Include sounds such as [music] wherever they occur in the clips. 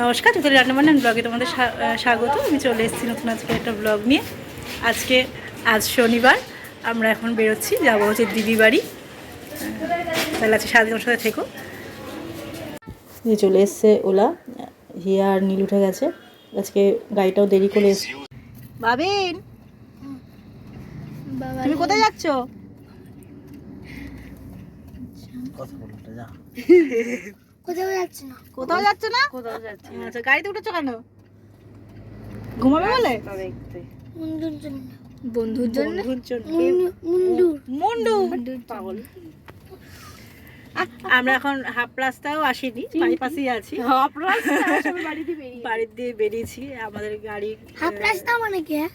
নমস্কার তুতুল রান্নাবান্না ব্লগে তোমাদের স্বাগত। আমি চলে এসেছি নতুন আজকে একটা ব্লগ নিয়ে। আজকে আজ শনিবার আমরা এখন বেরোচ্ছি যাব হচ্ছে দিদি বাড়ি। তাহলে আজকে সারাদিন ওর সাথে থেকো। যে চলে এসছে ওলা। হিয়া আর নীল উঠে গেছে। আজকে গাড়িটাও দেরি করে এসছে বাবিন! তুমি কোথায় যাচ্ছ? [laughs] কোথাও যাচ্ছে না। কোথাও যাচ্ছ না? কোথাও যাচ্ছি আচ্ছা গাড়িতে উঠেছো কেন? ঘুমাবে বলে? মুন্ডুর জন্য। বন্ধুর জন্য? বন্ধুর জন্য। মুন্ডুর মুন্ডু পাগল। আমরা এখন হাফ রাস্তাও আসিনি বাইপাসেই আছি। হাফ রাস্তা? [laughs] বাড়ির দিয়ে বেরিয়েছি আমাদের গাড়ি হাফ রাস্তা মানে কি হ্যাঁ?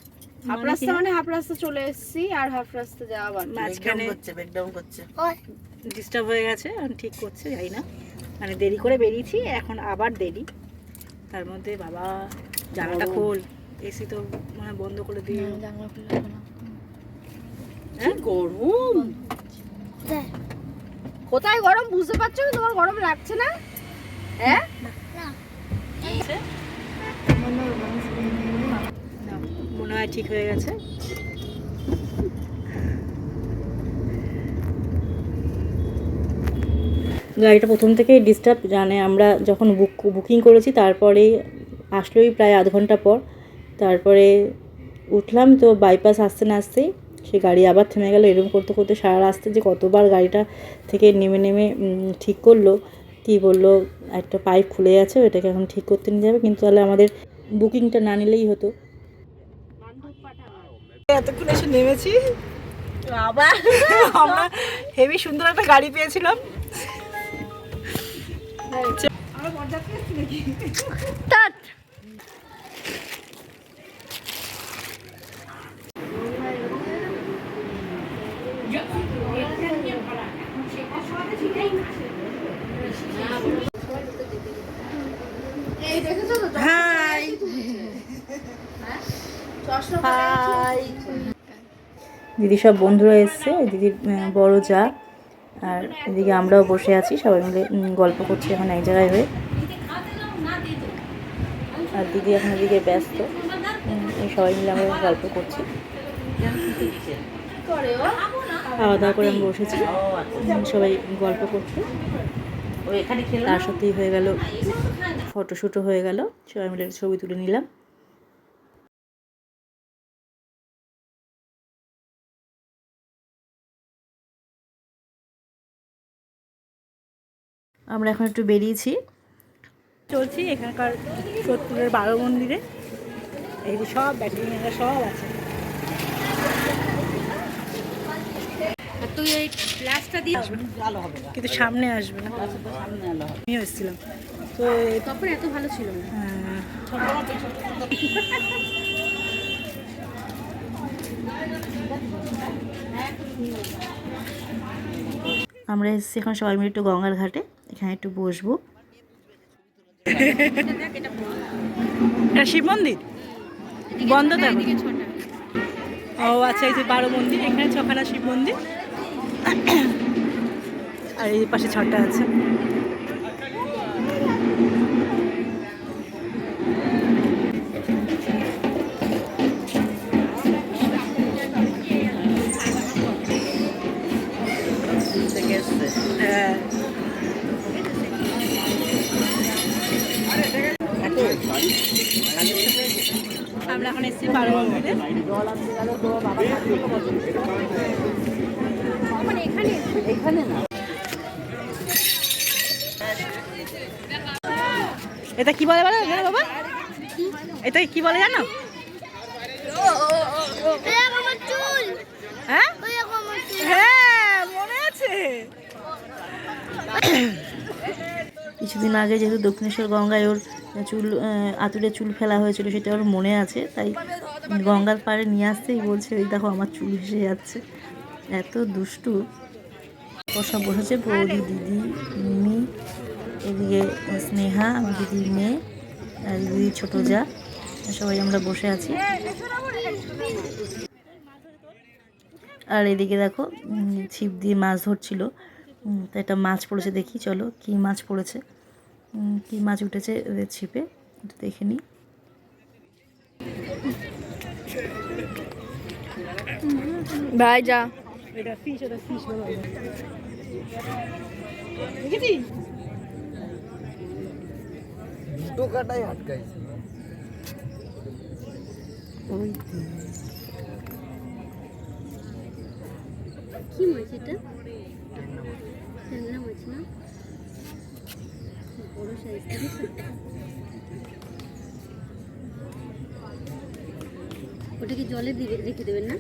হাফ রাস্তা মানে হাফ রাস্তা চলে এসেছি আর হাফ রাস্তা যাওয়া বাকি। মাঝখানে ওই ডিস্টার্ব হয়ে। গেছে ঠিক করছে যাই না। মানে দেরি করে বেরিয়েছি এখন আবার দেরি। তার মধ্যে বাবা জানালাটা খোল এসি তো মানে বন্ধ করে দিয়ে হ্যাঁ? কোথায় কোথায় গরম? বুঝতে পারছ তোমার গরম লাগছে না? হ্যাঁ? মনে হয় ঠিক হয়ে গেছে। গাড়িটা প্রথম থেকেই ডিস্টার্ব জানে আমরা যখন বুক বুকিং করেছি, তারপরেই আসলোই প্রায় আধ ঘণ্টা পর। তারপরে উঠলাম, তো বাইপাস আসতে না আসতেই সে গাড়ি আবার থেমে গেল, এরকম করতে করতে সারা রাস্তা যে কতবার গাড়িটা থেকে নেমে নেমে ঠিক করল, কি বলল, একটা পাইপ খুলে গেছে, ওটাকে এখন ঠিক করতে নিয়ে যাবে কিন্তু তাহলে আমাদের বুকিংটা না নিলেই হতো। এতক্ষণ এসে নেমেছি আবার আমরা হেভি সুন্দর একটা গাড়ি পেয়েছিলাম। হাই। হাই। দিদি সব বন্ধুরা এসছে দিদির বড় যা আর এদিকে আমরাও বসে আছি সবাই মিলে গল্প করছি এখন এক জায়গায় হয়ে। আর দিদি এখন এদিকে ব্যস্ত। সবাই মিলে আমরা গল্প করছি। খাওয়া দাওয়া করে আমি বসেছি। সবাই গল্প করতে তার সাথেই হয়ে গেল ফটোশ্যুটও হয়ে গেল। সবাই মিলে ছবি তুলে নিলাম। আমরা এখন একটু বেরিয়েছি। চলছি এখানকার সোদপুরের বারো মন্দিরে। এই যে সব ব্যাটারি সব আছে। তুই এই গ্লাসটা দিয়ে কিন্তু সামনে আসবে না। আমিও এসেছিলাম। তো তখন এত ভালো ছিল না। আমরা এসেছি এখন সবাই মিলে একটু গঙ্গার ঘাটে। এখানে একটু বসবো। এটা শিব মন্দির? বন্ধ তো ও আচ্ছা এই যে বারো মন্দির এখানে ছখানা শিব মন্দির। আর এই পাশে ছটা আছে। এসেছি বারো এটা কি বলে বলে বাবা? এটা কি বলে জানো? হ্যাঁ? হ্যাঁ মনে আছে। কিছুদিন আগে যেহেতু দক্ষিণেশ্বর গঙ্গায় ওর চুল আতুরে চুল ফেলা হয়েছিল, সেটা ওর মনে আছে, তাই গঙ্গার পাড়ে নিয়ে আসতেই বলছে ওই দেখো, আমার চুল ভেসে যাচ্ছে। এত দুষ্টু। সব বসেছে, বৌদি, দিদি, মিমি, এদিকে স্নেহা আমার দিদির মেয়ে, আর দিদি ছোটো যা, সবাই আমরা বসে আছি। আর এদিকে দেখো ছিপ দিয়ে মাছ ধরছিল। তো একটা মাছ পড়েছে, দেখি, চলো, কি মাছ পড়েছে। কি মাছ উঠেছে ওদের ছিপে? দেখে নিই। ভাই যা। টোকাটাই আটকাইছে। কি মাছ এটা? মাছ না। বড় সাইজ ওটা কি জলে দিয়ে রেখে দেবেন না?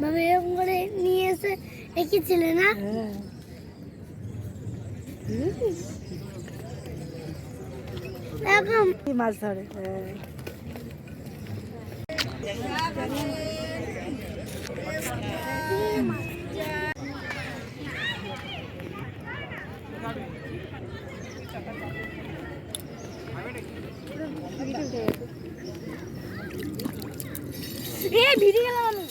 বাবা এরকম করে নিয়ে এসে রেখেছিলে না? এরকম। মাছ ধরে হ্যাঁ।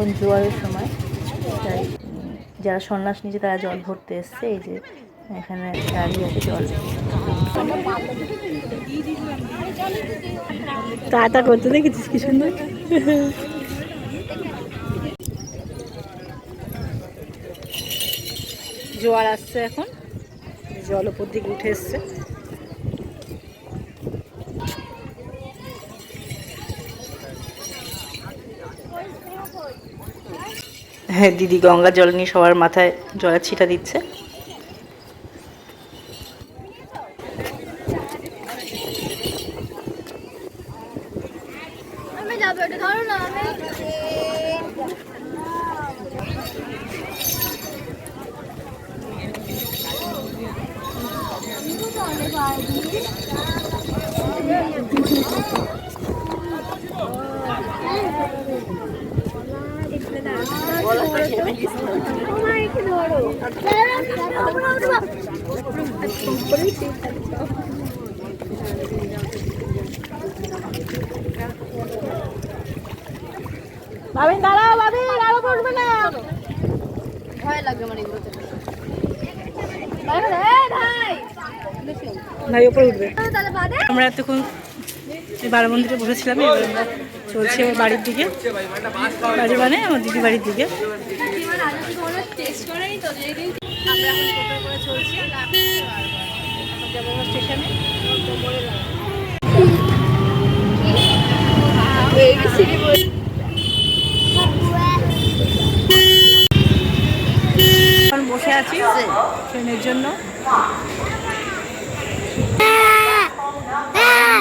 এখন জোয়ারের সময় তাই যারা সন্ন্যাস নিয়েছে তারা জল ভরতে এসছে এই যে এখানে দাঁড়িয়ে আছে জল। টাটা করতে দেখেছিস কি সুন্দর? জোয়ার আসছে এখন জল উপর দিকে উঠে এসছে। হ্যাঁ দিদি গঙ্গা জল নিয়ে সবার মাথায় জলের ছিটা দিচ্ছে আমি যাব এটা ধরো না আমি দাঁড়াও আরও না। ভয় লাগবে আমার এগুলোতে। ভাই। উপরে উঠবে। আমরা এতক্ষণ বারো মন্দিরে বসেছিলাম এবার আমরা চলছি বাড়ির দিকে। বাড়ি মানে আমার দিদি বাড়ির দিকে। টেস্ট করেই তো আমরা এখন টোটো করে চলছি স্টেশনে বসে আছি ট্রেনের জন্য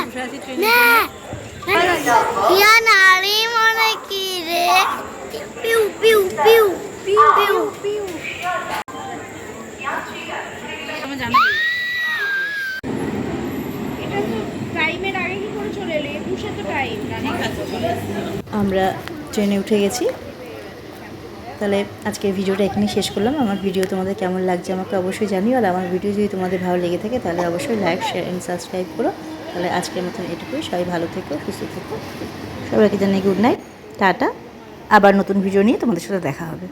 বসে আছি ট্রেনের জন্য ইয়া নারী মনে কি রে পিউ পিউ পিউ পিউ পিউ পিউ আমি জানি টাইমের আগে কি করে চলে এলে একুশে তো টাইম আমরা ট্রেনে উঠে গেছি। তাহলে আজকে ভিডিওটা এখানেই শেষ করলাম। আমার ভিডিও তোমাদের কেমন লাগছে আমাকে অবশ্যই জানিও। আর আমার ভিডিও যদি তোমাদের ভালো লেগে থাকে, তাহলে অবশ্যই লাইক শেয়ার অ্যান্ড সাবস্ক্রাইব করো। তাহলে আজকের মতন এটুকুই। সবাই ভালো থেকো, সুস্থ থেকো। সবাইকে জানাই গুড নাইট টাটা। আবার নতুন ভিডিও নিয়ে তোমাদের সাথে দেখা হবে।